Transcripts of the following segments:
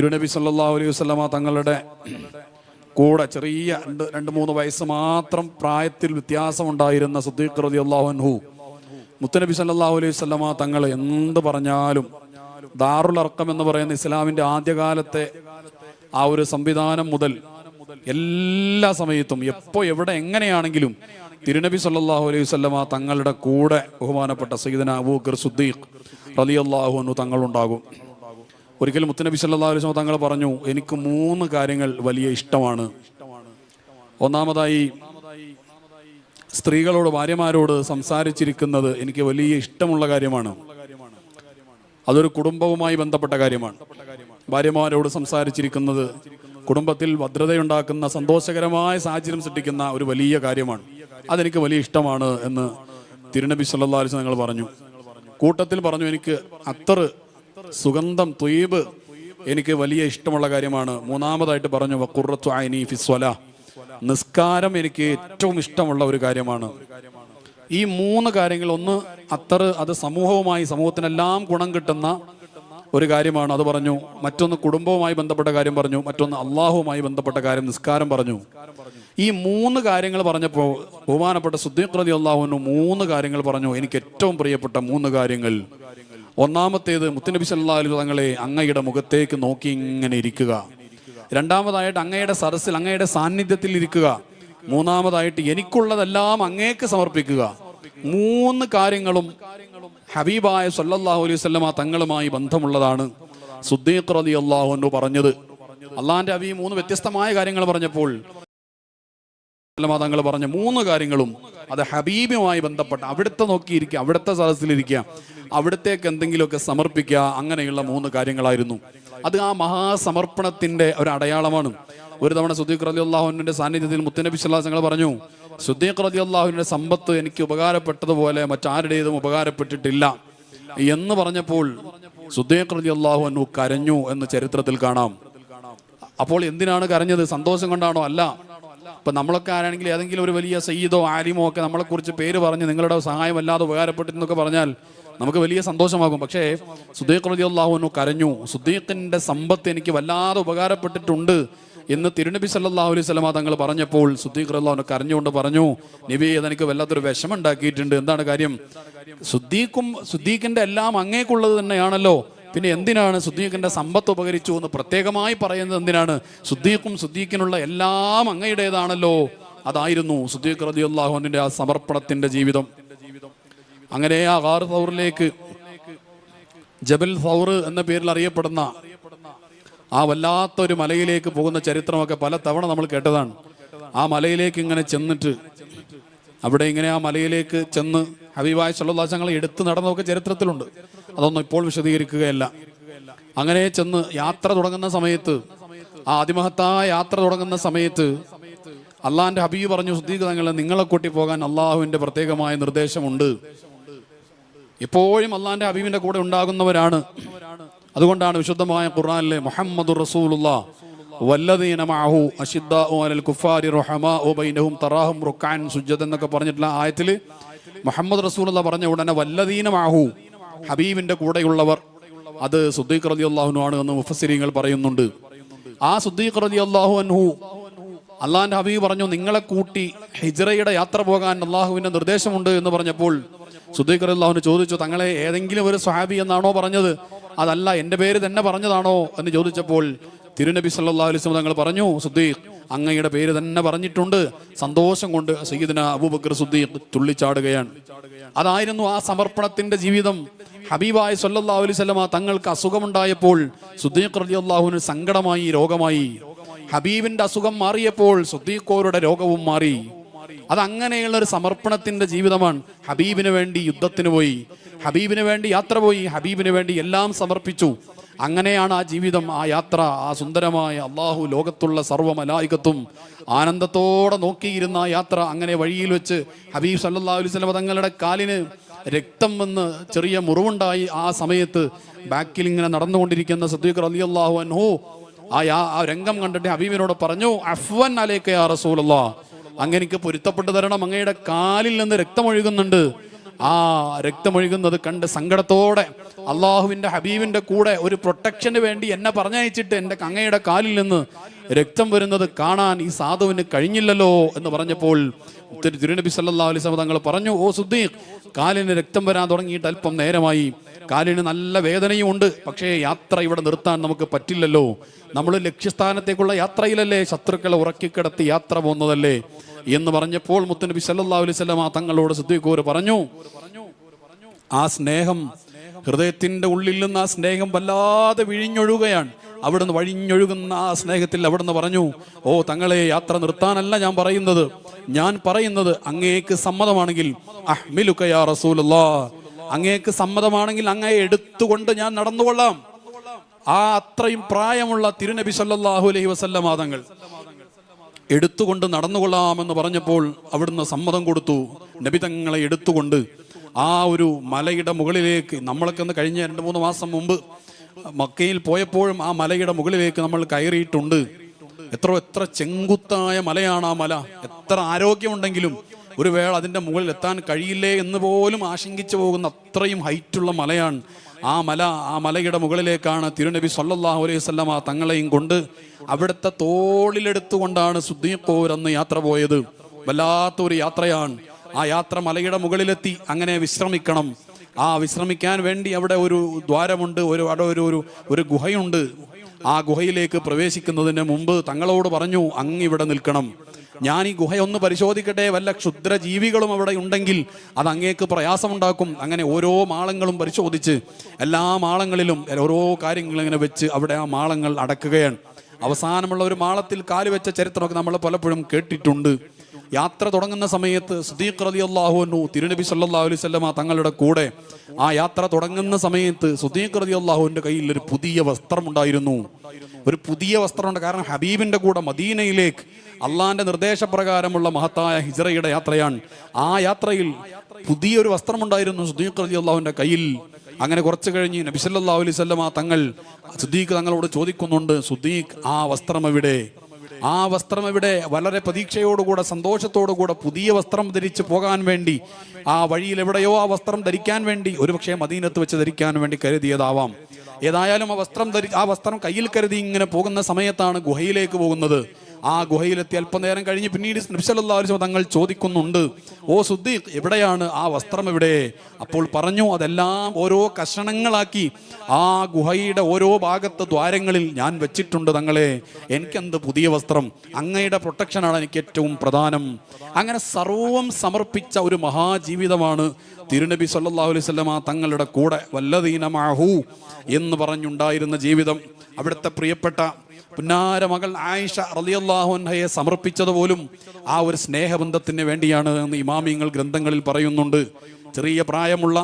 തിരുനബി സല്ലാ അലൈഹി വസല്ലമ തങ്ങളുടെ കൂടെ ചെറിയ രണ്ട് രണ്ട് മൂന്ന് വയസ്സ് മാത്രം പ്രായത്തിൽ വ്യത്യാസമുണ്ടായിരുന്ന സുദ്ദീഖ് റതി അൻഹു. മുത്തനബി സല്ലല്ലാഹു അലൈഹി വസല്ലമ തങ്ങൾ എന്ത് പറഞ്ഞാലും ദാറുൽ അർക്കം എന്ന് പറയുന്ന ഇസ്ലാമിന്റെ ആദ്യകാലത്തെ ആ ഒരു സംവിധാനം മുതൽ എല്ലാ സമയത്തും എപ്പോ എവിടെ എങ്ങനെയാണെങ്കിലും തിരുനബി സല്ലാഹു അലൈഹി വസല്ലമ തങ്ങളുടെ കൂടെ ബഹുമാനപ്പെട്ട സയ്യിദന അബൂഖർ സുദ്ദീഖ് റളിയല്ലാഹു അൻഹു തങ്ങളുണ്ടാകും. ഒരിക്കൽ മുത്തനബി സല്ലല്ലാഹു അലൈഹി തങ്ങൾ പറഞ്ഞു എനിക്ക് മൂന്ന് കാര്യങ്ങൾ വലിയ ഇഷ്ടമാണ്. ഒന്നാമതായി സ്ത്രീകളോട് ഭാര്യമാരോട് സംസാരിച്ചിരിക്കുന്നത് എനിക്ക് വലിയ ഇഷ്ടമുള്ള കാര്യമാണ്. അതൊരു കുടുംബവുമായി ബന്ധപ്പെട്ട കാര്യമാണ്. ഭാര്യമാരോട് സംസാരിച്ചിരിക്കുന്നത് കുടുംബത്തിൽ ഭദ്രതയുണ്ടാക്കുന്ന സന്തോഷകരമായ സാഹചര്യം സൃഷ്ടിക്കുന്ന ഒരു വലിയ കാര്യമാണ്. അതെനിക്ക് വലിയ ഇഷ്ടമാണ് എന്ന് തിരുനബി സല്ലല്ലാഹു അലൈഹി വസല്ലം പറഞ്ഞു. കൂട്ടത്തിൽ പറഞ്ഞു എനിക്ക് അത്തറ് സുഗന്ധം ത്വീബ് എനിക്ക് വലിയ ഇഷ്ടമുള്ള കാര്യമാണ്. മൂന്നാമതായിട്ട് പറഞ്ഞു വഖുറത്തു ഐനി ഫിസ്വല നിസ്കാരം എനിക്ക് ഏറ്റവും ഇഷ്ടമുള്ള ഒരു കാര്യമാണ്. ഈ മൂന്ന് കാര്യങ്ങൾ ഒന്ന് അത്തറ് അത് സമൂഹവുമായി സമൂഹത്തിനെല്ലാം ഗുണം കിട്ടുന്ന ഒരു കാര്യമാണ്. അത് പറഞ്ഞു മറ്റൊന്ന് കുടുംബവുമായി ബന്ധപ്പെട്ട കാര്യം പറഞ്ഞു മറ്റൊന്ന് അള്ളാഹുവുമായി ബന്ധപ്പെട്ട കാര്യം നിസ്കാരം പറഞ്ഞു. ഈ മൂന്ന് കാര്യങ്ങൾ പറഞ്ഞപ്പോൾ ബഹുമാനപ്പെട്ട സുദ്ദീഖ് റതി അള്ളാഹുവിന് മൂന്ന് കാര്യങ്ങൾ പറഞ്ഞു. എനിക്ക് ഏറ്റവും പ്രിയപ്പെട്ട മൂന്ന് കാര്യങ്ങൾ. ഒന്നാമത്തേത് മുത്തുനബി സല്ലാ അലൈഹി തങ്ങളെ അങ്ങയുടെ മുഖത്തേക്ക് നോക്കി ഇങ്ങനെ ഇരിക്കുക. രണ്ടാമതായിട്ട് അങ്ങയുടെ സരസിൽ അങ്ങയുടെ സാന്നിധ്യത്തിൽ ഇരിക്കുക. മൂന്നാമതായിട്ട് എനിക്കുള്ളതെല്ലാം അങ്ങേക്ക് സമർപ്പിക്കുക. മൂന്ന് കാര്യങ്ങളും ഹബീബായ സല്ലല്ലാഹു അലൈഹി വസല്ലമ തങ്ങളുമായി ബന്ധമുള്ളതാണ്. സുദ്ദീഖ് റതി അള്ളാഹു പറഞ്ഞത്. അള്ളാഹിന്റെ ഹബീബ് മൂന്ന് വ്യത്യസ്തമായ കാര്യങ്ങൾ പറഞ്ഞപ്പോൾ തങ്ങൾ പറഞ്ഞ മൂന്ന് കാര്യങ്ങളും അത് ഹബീബുമായി ബന്ധപ്പെട്ട അവിടുത്തെ നോക്കിയിരിക്കുക അവിടുത്തെ സദസ്സിലിരിക്കുക അവിടത്തേക്ക് എന്തെങ്കിലുമൊക്കെ സമർപ്പിക്കുക അങ്ങനെയുള്ള മൂന്ന് കാര്യങ്ങളായിരുന്നു. അത് ആ മഹാസമർപ്പണത്തിന്റെ ഒരു അടയാളമാണ്. ഒരു തവണ സുദ്ദീഖ് റലി അള്ളാഹുവിന്റെ സാന്നിധ്യത്തിൽ മുത്തനബി തങ്ങൾ പറഞ്ഞു സുദ്ദീഖ് റലി അള്ളാഹുവിന്റെ സമ്പത്ത് എനിക്ക് ഉപകാരപ്പെട്ടതുപോലെ മറ്റാരുടേതും ഉപകാരപ്പെട്ടിട്ടില്ല. എന്ന് പറഞ്ഞപ്പോൾ സുദ്ദീഖ് റലി അള്ളാഹു അന്നു കരഞ്ഞു എന്ന് ചരിത്രത്തിൽ കാണാം. അപ്പോൾ എന്തിനാണ് കരഞ്ഞത്? സന്തോഷം കൊണ്ടാണോ? അല്ല. ഇപ്പൊ നമ്മളൊക്കെ ആരാണെങ്കിൽ ഏതെങ്കിലും ഒരു വലിയ സയ്യിദോ ആലിമോ ഒക്കെ നമ്മളെ കുറിച്ച് പേര് പറഞ്ഞ് നിങ്ങളുടെ സഹായം അല്ലാതെ ഉപകാരപ്പെട്ടെന്നൊക്കെ പറഞ്ഞാൽ നമുക്ക് വലിയ സന്തോഷമാകും. പക്ഷേ സുദ്ദീഖ് റലി അള്ളാഹുനു കരഞ്ഞു സുദ്ദീഖിന്റെ സമ്പത്ത് എനിക്ക് വല്ലാതെ ഉപകാരപ്പെട്ടിട്ടുണ്ട് എന്ന് തിരുനബി സല്ലാഹു അലൈഹി സ്വലമ തങ്ങൾ പറഞ്ഞപ്പോൾ സുദ്ദീഖ് അള്ളാഹുനു കരഞ്ഞുകൊണ്ട് പറഞ്ഞു നിവി അതെനിക്ക് വല്ലാത്തൊരു വിഷമം ഉണ്ടാക്കിയിട്ടുണ്ട് എന്താണ് കാര്യം? സുദ്ദീഖും സുദ്ദീഖിന്റെ എല്ലാം അങ്ങേക്കുള്ളത് തന്നെയാണല്ലോ. പിന്നെ എന്തിനാണ് സുദ്ദീഖിന്റെ സമ്പത്ത് ഉപകരിച്ചു എന്ന് പ്രത്യേകമായി പറയുന്നത് എന്തിനാണ്? സുദ്ദീഖും സുദ്ദീഖിനുള്ള എല്ലാം അങ്ങയുടേതാണല്ലോ. അതായിരുന്നു സുദ്ദീഖ് റതി അള്ളാഹുവിന്റെ ആ സമർപ്പണത്തിന്റെ ജീവിതം. അങ്ങനെ ആ ഗാർ സൗറിലേക്ക് ജബൽ സൗർ എന്ന പേരിൽ അറിയപ്പെടുന്ന ആ വല്ലാത്തൊരു മലയിലേക്ക് പോകുന്ന ചരിത്രമൊക്കെ പല തവണ നമ്മൾ കേട്ടതാണ്. ആ മലയിലേക്ക് ഇങ്ങനെ ചെന്നിട്ട് അവിടെ ഇങ്ങനെ ആ മലയിലേക്ക് ചെന്ന് ഹബീബായ സല്ലാസങ്ങളെ എടുത്തു നടന്നതൊക്കെ ചരിത്രത്തിലുണ്ട്. അതൊന്നും ഇപ്പോൾ വിശദീകരിക്കുകയല്ല. അങ്ങനെ ചെന്ന് യാത്ര തുടങ്ങുന്ന സമയത്ത് ആ അതിമഹത്തായ യാത്ര തുടങ്ങുന്ന സമയത്ത് അള്ളാഹിന്റെ ഹബീബ് പറഞ്ഞു സുദ്ദീഖ് നിങ്ങളെ കൂട്ടി പോകാൻ അള്ളാഹുവിന്റെ പ്രത്യേകമായ നിർദ്ദേശമുണ്ട്. എപ്പോഴും അള്ളാഹിന്റെ ഹബീബിന്റെ കൂടെ ഉണ്ടാകുന്നവരാണ്. അതുകൊണ്ടാണ് വിശുദ്ധമായ ഖുർആനിലെ മുഹമ്മദ് റസൂലുള്ള കുഫാരി ബൈനഹും എന്നൊക്കെ പറഞ്ഞിട്ടുള്ള ആയത്തിൽ മുഹമ്മദ് റസൂലുള്ള പറഞ്ഞ ഉടനെ വല്ലദീന മഅഹു ഹബീബിന്റെ കൂടെയുള്ളവർ അത് സുദ്ദീഖ് റളിയല്ലാഹു ആണ് എന്ന് മുഫസിരിങ്ങൾ പറയുന്നുണ്ട്. ആ സുദ്ദീഖ് റതി അള്ളാഹു അൻഹു അള്ളാഹിന്റെ ഹബീബ് പറഞ്ഞു നിങ്ങളെ കൂട്ടി ഹിജ്റയുടെ യാത്ര പോകാൻ അള്ളാഹുവിന്റെ നിർദ്ദേശമുണ്ട് എന്ന് പറഞ്ഞപ്പോൾ സുദ്ദീഖ് അള്ളാഹുവിന് ചോദിച്ചു തങ്ങളെ ഏതെങ്കിലും ഒരു സ്വഹാബി എന്നാണോ പറഞ്ഞത്? അതല്ല എന്റെ പേര് തന്നെ പറഞ്ഞതാണോ? എന്ന് ചോദിച്ചപ്പോൾ തിരുനബി സല്ലാ അലൈഹി വസല്ലം തങ്ങൾ പറഞ്ഞു സുദ്ദീഖ് അങ്ങയുടെ പേര് തന്നെ പറഞ്ഞിട്ടുണ്ട്. സന്തോഷം കൊണ്ട് സയ്യിദിന അബൂബക്കർ സുദ്ദീഖ് തുള്ളിച്ചാടുകയാണ്. അതായിരുന്നു ആ സമർപ്പണത്തിന്റെ ജീവിതം. ഹബീബായ സല്ലാ അലൈഹി വസല്ലമ തങ്ങൾക്ക് അസുഖമുണ്ടായപ്പോൾ സുദ്ദീഖ് റളിയല്ലാഹുവിന് സങ്കടമായി രോഗമായി. ഹബീബിന്റെ അസുഖം മാറിയപ്പോൾ സുദ്ദീഖോരുടെ രോഗവും മാറി. അത് അങ്ങനെയുള്ള ഒരു സമർപ്പണത്തിന്റെ ജീവിതമാണ് ഹബീബിന് വേണ്ടി യുദ്ധത്തിന് പോയി. ഹബീബിന് വേണ്ടി യാത്ര പോയി. ഹബീബിന് വേണ്ടി എല്ലാം സമർപ്പിച്ചു. അങ്ങനെയാണ് ആ ജീവിതം ആ യാത്ര ആ സുന്ദരമായ അള്ളാഹു ലോകത്തുള്ള സർവ മലായികത്തും ആനന്ദത്തോടെ നോക്കിയിരുന്ന ആ യാത്ര അങ്ങനെ വഴിയിൽ വെച്ച് ഹബീബ് സല്ലല്ലാഹു അലൈഹി വസല്ലം തങ്ങളുടെ കാലിന് രക്തം വന്ന് ചെറിയ മുറിവുണ്ടായി. ആ സമയത്ത് ബാക്കിൽ ഇങ്ങനെ നടന്നുകൊണ്ടിരിക്കുന്ന സദ്വീഖർ അലി അള്ളാഹു അൻഹു ആ ആ രംഗം കണ്ടിട്ട് ഹബീബിനോട് പറഞ്ഞു അഫ്വൻ അലേക്കയാ റസൂലല്ലാ. അങ്ങനെ പൊരുത്തപ്പെട്ടു തരണം. അങ്ങയുടെ കാലിൽ നിന്ന് രക്തമൊഴുകുന്നുണ്ട് ആ രക്തമൊഴുകുന്നത് കണ്ട് സങ്കടത്തോടെ അള്ളാഹുവിന്റെ ഹബീബിന്റെ കൂടെ ഒരു പ്രൊട്ടക്ഷന് വേണ്ടി എന്നെ പറഞ്ഞയച്ചിട്ട് എന്റെ കങ്ങയുടെ കാലിൽ നിന്ന് രക്തം വരുന്നത് കാണാൻ ഈ സാധുവിന് കഴിഞ്ഞില്ലല്ലോ എന്ന് പറഞ്ഞപ്പോൾ തിരു- തിരുനബി സല്ലാ അലൈഹി തങ്ങൾ പറഞ്ഞു ഓ സുദ്ദീഖ് കാലിന് രക്തം വരാൻ തുടങ്ങിയിട്ട് അല്പം നേരമായി. കാലിന് നല്ല വേദനയും ഉണ്ട്. പക്ഷേ യാത്ര ഇവിടെ നിർത്താൻ നമുക്ക് പറ്റില്ലല്ലോ. നമ്മൾ ലക്ഷ്യസ്ഥാനത്തേക്കുള്ള യാത്രയിലല്ലേ ശത്രുക്കളെ ഉറക്കിക്കിടത്തി യാത്ര പോകുന്നതല്ലേ? എന്ന് പറഞ്ഞപ്പോൾ മുത്തനബി സല്ലാ ആ തങ്ങളോട് സിദ്ദീഖൂർ പറഞ്ഞു ആ സ്നേഹം ഹൃദയത്തിന്റെ ഉള്ളിൽ നിന്ന് ആ സ്നേഹം വല്ലാതെ വിഴിഞ്ഞൊഴുകയാണ്. അവിടുന്ന് വഴിഞ്ഞൊഴുകുന്ന ആ സ്നേഹത്തിൽ അവിടുന്ന് പറഞ്ഞു ഓ തങ്ങളെ യാത്ര നിർത്താനല്ല ഞാൻ പറയുന്നത്. ഞാൻ പറയുന്നത് അങ്ങേക്ക് സമ്മതമാണെങ്കിൽ അഹ്മിലുക്കയാ റസൂലുള്ളാ. അങ്ങേക്ക് സമ്മതമാണെങ്കിൽ അങ്ങയെ എടുത്തുകൊണ്ട് ഞാൻ നടന്നുകൊള്ളാം. ആ അത്രയും പ്രായമുള്ള തിരുനബി സല്ലാഹു അലൈഹി വസല്ലമ തങ്ങൾ. എടുത്തുകൊണ്ട് നടന്നുകൊള്ളാമെന്ന് പറഞ്ഞപ്പോൾ അവിടുന്ന് സമ്മതം കൊടുത്തു. നബിതങ്ങളെ എടുത്തുകൊണ്ട് ആ ഒരു മലയുടെ മുകളിലേക്ക് നമ്മളൊക്കെ ഒന്ന് കഴിഞ്ഞ രണ്ട് മൂന്ന് മാസം മുമ്പ് മക്കയിൽ പോയപ്പോഴും ആ മലയുടെ മുകളിലേക്ക് നമ്മൾ കയറിയിട്ടുണ്ട്. എത്ര എത്ര ചെങ്കുത്തായ മലയാണ് ആ മല. എത്ര ആരോഗ്യമുണ്ടെങ്കിലും ഒരു വേള അതിന്റെ മുകളിൽ എത്താൻ കഴിയില്ലേ എന്ന് പോലും ആശങ്കിച്ചു പോകുന്ന അത്രയും ഹൈറ്റുള്ള മലയാണ്. ആ മല ആ മലയുടെ മുകളിലേക്കാണ് തിരുനബി സല്ലല്ലാഹു അലൈഹി വസല്ലമ തങ്ങളെയും കൊണ്ട് അവിടുത്തെ തോളിലെടുത്തുകൊണ്ടാണ് സുദ്ദീഖോർ അന്ന് യാത്ര പോയത്. വല്ലാത്തൊരു യാത്രയാണ്. ആ യാത്ര മലയുടെ മുകളിലെത്തി അങ്ങനെ വിശ്രമിക്കണം. ആ വിശ്രമിക്കാൻ വേണ്ടി അവിടെ ഒരു ദ്വാരമുണ്ട് ഒരു അവിടെ ഒരു ഒരു ഒരു ഗുഹയുണ്ട്. ആ ഗുഹയിലേക്ക് പ്രവേശിക്കുന്നതിന് മുമ്പ് തങ്ങളോട് പറഞ്ഞു അങ്ങ് ഇവിടെ നിൽക്കണം. ഞാൻ ഈ ഗുഹയൊന്ന് പരിശോധിക്കട്ടെ. വല്ല ക്ഷുദ്ര ജീവികളും അവിടെ ഉണ്ടെങ്കിൽ അത് അങ്ങേക്ക് പ്രയാസമുണ്ടാക്കും. അങ്ങനെ ഓരോ മാളങ്ങളും പരിശോധിച്ച് എല്ലാ മാളങ്ങളിലും ഓരോ കാര്യങ്ങളും ഇങ്ങനെ വെച്ച് അവിടെ ആ മാളങ്ങൾ അടക്കുകയാണ്. അവസാനമുള്ള ഒരു മാളത്തിൽ കാലുവെച്ച ചരിത്രമൊക്കെ നമ്മൾ പലപ്പോഴും കേട്ടിട്ടുണ്ട്. യാത്ര തുടങ്ങുന്ന സമയത്ത് സുദീഖ് റലി അള്ളാഹുനു തിരുനബി സല്ലാ അലൈഹി സ്വല്ലമ തങ്ങളുടെ കൂടെ ആ യാത്ര തുടങ്ങുന്ന സമയത്ത് സുദീഖ് റലി അള്ളാഹുവിന്റെ കയ്യിൽ ഒരു പുതിയ വസ്ത്രമുണ്ടായിരുന്നു. ഒരു പുതിയ വസ്ത്രമുണ്ട്. കാരണം ഹബീബിന്റെ കൂടെ മദീനയിലേക്ക് അള്ളാന്റെ നിർദ്ദേശപ്രകാരമുള്ള മഹത്തായ ഹിജറയുടെ യാത്രയാണ്. ആ യാത്രയിൽ പുതിയൊരു വസ്ത്രമുണ്ടായിരുന്നു സുദീഖ് റലി അള്ളാഹുവിന്റെ കയ്യിൽ. അങ്ങനെ കുറച്ച് കഴിഞ്ഞ് നബി സല്ലല്ലാഹു അലൈഹി വസല്ലമ തങ്ങൾ സുദീഖ് തങ്ങളോട് ചോദിക്കുന്നുണ്ട് സുദീഖ് ആ വസ്ത്രം എവിടെ ആ വസ്ത്രം ഇവിടെ വളരെ പ്രതീക്ഷയോടുകൂടെ സന്തോഷത്തോടുകൂടെ പുതിയ വസ്ത്രം ധരിച്ച് പോകാൻ വേണ്ടി ആ വഴിയിൽ എവിടെയോ ആ വസ്ത്രം ധരിക്കാൻ വേണ്ടി ഒരുപക്ഷെ മദീനത്ത് വെച്ച് ധരിക്കാൻ വേണ്ടി കരുതിയതാവാം. ഏതായാലും ആ വസ്ത്രം ധരി ആ വസ്ത്രം കയ്യിൽ കരുതി ഇങ്ങനെ പോകുന്ന സമയത്താണ് ഗുഹയിലേക്ക് പോകുന്നത്. ആ ഗുഹയിലെത്തി അല്പനേരം കഴിഞ്ഞ് പിന്നീട് നബ്സല്ലാ തങ്ങൾ ചോദിക്കുന്നുണ്ട് ഓ സുദ്ദീഖ് എവിടെയാണ് ആ വസ്ത്രം എവിടെ അപ്പോൾ പറഞ്ഞു അതെല്ലാം ഓരോ കഷണങ്ങളാക്കി ആ ഗുഹയുടെ ഓരോ ഭാഗത്ത് ദ്വാരങ്ങളിൽ ഞാൻ വെച്ചിട്ടുണ്ട് തങ്ങളെ. എനിക്കെന്ത് പുതിയ വസ്ത്രം? അങ്ങയുടെ പ്രൊട്ടക്ഷനാണ് എനിക്ക് ഏറ്റവും പ്രധാനം. അങ്ങനെ സർവം സമർപ്പിച്ച ഒരു മഹാജീവിതമാണ് തിരുനബി സല്ലല്ലാഹു അലൈഹി ആ തങ്ങളുടെ കൂടെ വല്ലതീനമാഹു എന്ന് പറഞ്ഞുണ്ടായിരുന്ന ജീവിതം. അവിടുത്തെ പ്രിയപ്പെട്ട പുന്നാര മകൾ ആയിഷ റളിയല്ലാഹു അൻഹയെ സമർപ്പിച്ചത് പോലും ആ ഒരു സ്നേഹബന്ധത്തിന് വേണ്ടിയാണ് എന്ന് ഇമാമിങ്ങൾ ഗ്രന്ഥങ്ങളിൽ പറയുന്നുണ്ട്. ചെറിയ പ്രായമുള്ള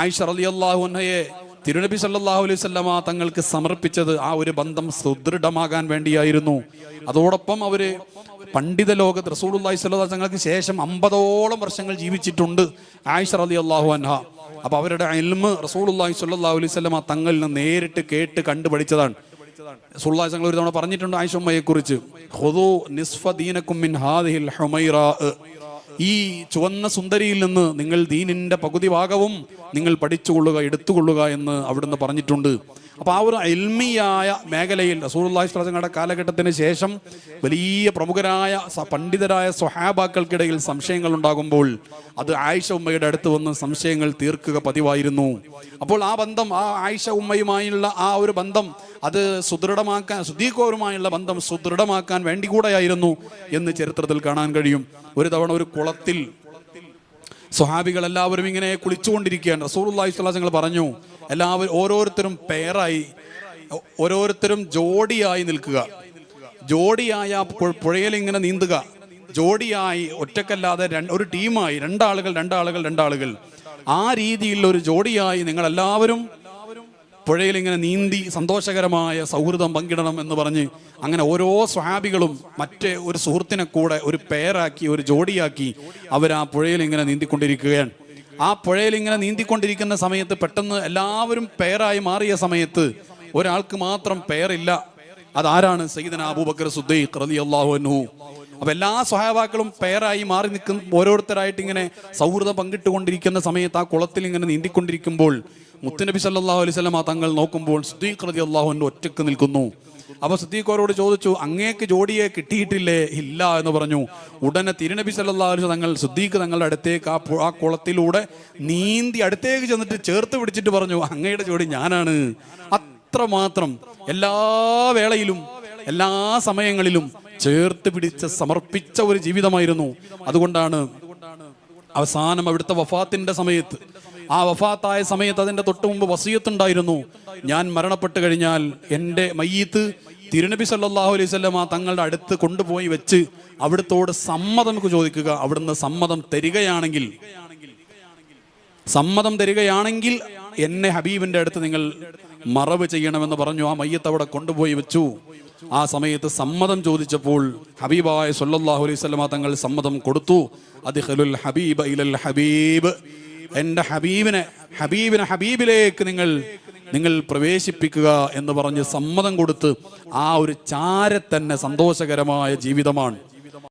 ആയിഷ റളിയല്ലാഹു അൻഹയെ തിരുനബി സല്ലാഹു അലൈഹി വസല്ലമ തങ്ങൾക്ക് സമർപ്പിച്ചത് ആ ഒരു ബന്ധം സുദൃഢമാകാൻ വേണ്ടിയായിരുന്നു. അതോടൊപ്പം അവർ പണ്ഡിത ലോകത്ത് റസൂലുള്ളാഹി സ്വല്ല തങ്ങൾക്ക് ശേഷം അമ്പതോളം വർഷങ്ങൾ ജീവിച്ചിട്ടുണ്ട് ആയിഷ റളിയല്ലാഹു അൻഹ. അപ്പൊ അവരുടെ ഇൽമ് റസൂലുള്ളാഹി സ്വല്ലല്ലാഹു അലൈഹി സ്വല്ല തങ്ങളിൽ നിന്ന് നേരിട്ട് കേട്ട് കണ്ടു റസൂലുള്ളാഹി തങ്ങൾ ഒരു തവണ പറഞ്ഞിട്ടുണ്ട് ആയിഷമ്മയെ കുറിച്ച് മിൻ ഹുമൈറാ. ഈ ചുവന്ന സുന്ദരിയിൽ നിന്ന് നിങ്ങൾ ദീനിന്റെ പകുതി ഭാഗവും നിങ്ങൾ പഠിച്ചുകൊള്ളുക എടുത്തുകൊള്ളുക എന്ന് അവിടുന്ന് പറഞ്ഞിട്ടുണ്ട്. അപ്പൊ ആ ഒരു എൽമിയായ മേഖലയിൽ റസൂലുള്ളാഹി വസല്ലമയുടെ കാലഘട്ടത്തിന് ശേഷം വലിയ പ്രമുഖരായ പണ്ഡിതരായ സ്വഹാബാക്കൾക്കിടയിൽ സംശയങ്ങൾ ഉണ്ടാകുമ്പോൾ അത് ആയിഷ ഉമ്മയുടെ അടുത്ത് വന്ന് സംശയങ്ങൾ തീർക്കുക പതിവായിരുന്നു. അപ്പോൾ ആ ബന്ധം ആ ആയിഷ ഉമ്മയുമായുള്ള ആ ഒരു ബന്ധം അത് സുദൃഢമാക്കാൻ സുദീഖോരുമായുള്ള ബന്ധം സുദൃഢമാക്കാൻ വേണ്ടി കൂടെയായിരുന്നു എന്ന് ചരിത്രത്തിൽ കാണാൻ കഴിയും. ഒരു തവണ ഒരു കുളത്തിൽ സ്വഹാബികൾ എല്ലാവരും ഇങ്ങനെ കുളിച്ചുകൊണ്ടിരിക്കുകയാണ്. റസൂലുള്ളാഹി സ്വല്ലല്ലാഹു അലൈഹി പറഞ്ഞു എല്ലാവരും ഓരോരുത്തരും പെയറായി ഓരോരുത്തരും ജോഡിയായി നിൽക്കുക. ജോഡിയായ പുഴയിൽ ഇങ്ങനെ നീന്തുക. ജോഡിയായി ഒറ്റക്കല്ലാതെ ഒരു ടീമായി രണ്ടാളുകൾ രണ്ടാളുകൾ രണ്ടാളുകൾ. ആ രീതിയിൽ ഒരു ജോഡിയായി നിങ്ങൾ എല്ലാവരും പുഴയിൽ ഇങ്ങനെ നീന്തി സന്തോഷകരമായ സൗഹൃദം പങ്കിടണം എന്ന് പറഞ്ഞ് അങ്ങനെ ഓരോ സ്വഹാബികളും മറ്റേ ഒരു സുഹൃത്തിനെ കൂടെ ഒരു പേരാക്കി ഒരു ജോഡിയാക്കി അവർ ആ പുഴയിൽ ഇങ്ങനെ നീന്തിക്കൊണ്ടിരിക്കുകയാണ്. ആ പുഴയിൽ ഇങ്ങനെ നീന്തിക്കൊണ്ടിരിക്കുന്ന സമയത്ത് പെട്ടെന്ന് എല്ലാവരും പേരായി മാറിയ സമയത്ത് ഒരാൾക്ക് മാത്രം പേരില്ല. അതാരാണ് സയ്യിദന അബൂബക്കർ സുദ്ദീഖ് റളിയല്ലാഹു അൻഹു. അപ്പൊ എല്ലാ സഹായവാക്കളും പേരായി മാറി നിൽക്കുന്ന ഓരോരുത്തരായിട്ട് ഇങ്ങനെ സൗഹൃദം പങ്കിട്ടുകൊണ്ടിരിക്കുന്ന സമയത്ത് ആ കുളത്തിൽ ഇങ്ങനെ നീന്തിക്കൊണ്ടിരിക്കുമ്പോൾ മുത്തുനബി സല്ലല്ലാഹു അലൈഹി തങ്ങൾ നോക്കുമ്പോൾ സുദ്ദീഖ് റതി അള്ളാഹുവിന്റെ ഒറ്റയ്ക്ക് നിൽക്കുന്നു. അപ്പൊ സിദ്ദീഖ് അവരോട് ചോദിച്ചു അങ്ങേക്ക് ജോഡിയെ കിട്ടിയിട്ടില്ലേ? ഇല്ല എന്ന് പറഞ്ഞു. ഉടനെ തിരുനബി അലൈഹി തങ്ങൾ സിദ്ദീഖ് തങ്ങളുടെ അടുത്തേക്ക് ആ ആ കുളത്തിലൂടെ നീന്തി അടുത്തേക്ക് ചെന്നിട്ട് ചേർത്ത് പിടിച്ചിട്ട് പറഞ്ഞു അങ്ങയുടെ ജോഡി ഞാനാണ്. അത്രമാത്രം എല്ലാ വേളയിലും എല്ലാ സമയങ്ങളിലും ചേർത്ത് പിടിച്ച് സമർപ്പിച്ച ഒരു ജീവിതമായിരുന്നു. അതുകൊണ്ടാണ് അവസാനം അവിടുത്തെ വഫാത്തിന്റെ സമയത്ത് ആ വഫാത്തായ സമയത്ത് അതിന്റെ തൊട്ട് മുമ്പ് വസീയത്തുണ്ടായിരുന്നു. ഞാൻ മരണപ്പെട്ട് കഴിഞ്ഞാൽ എന്റെ മയ്യത്ത് തിരുനബി സല്ലാഹു അലൈഹി സ്വല്ലം ആ തങ്ങളുടെ അടുത്ത് കൊണ്ടുപോയി വെച്ച് അവിടുത്തോട് സമ്മതം ചോദിക്കുക. അവിടുന്ന് സമ്മതം തരികയാണെങ്കിൽ സമ്മതം തരികയാണെങ്കിൽ എന്നെ ഹബീബിന്റെ അടുത്ത് നിങ്ങൾ മറവ് ചെയ്യണമെന്ന് പറഞ്ഞു. ആ മയ്യത്ത് അവിടെ കൊണ്ടുപോയി വെച്ചു. ആ സമയത്ത് സമ്മതം ചോദിച്ചപ്പോൾ ഹബീബായ സല്ലാഹു അലൈഹി വസല്ലമ തങ്ങൾ സമ്മതം കൊടുത്തു. അദ്ഖലുൽ ഹബീബ് ഇലൽ ഹബീബ്. എന്റെ ഹബീബിനെ ഹബീബിനെ ഹബീബിലേക്ക് നിങ്ങൾ നിങ്ങൾ പ്രവേശിപ്പിക്കുക എന്ന് പറഞ്ഞ് സമ്മതം കൊടുത്ത് ആ ഒരു ചാര തന്നെ സന്തോഷകരമായ ജീവിതമാണ്.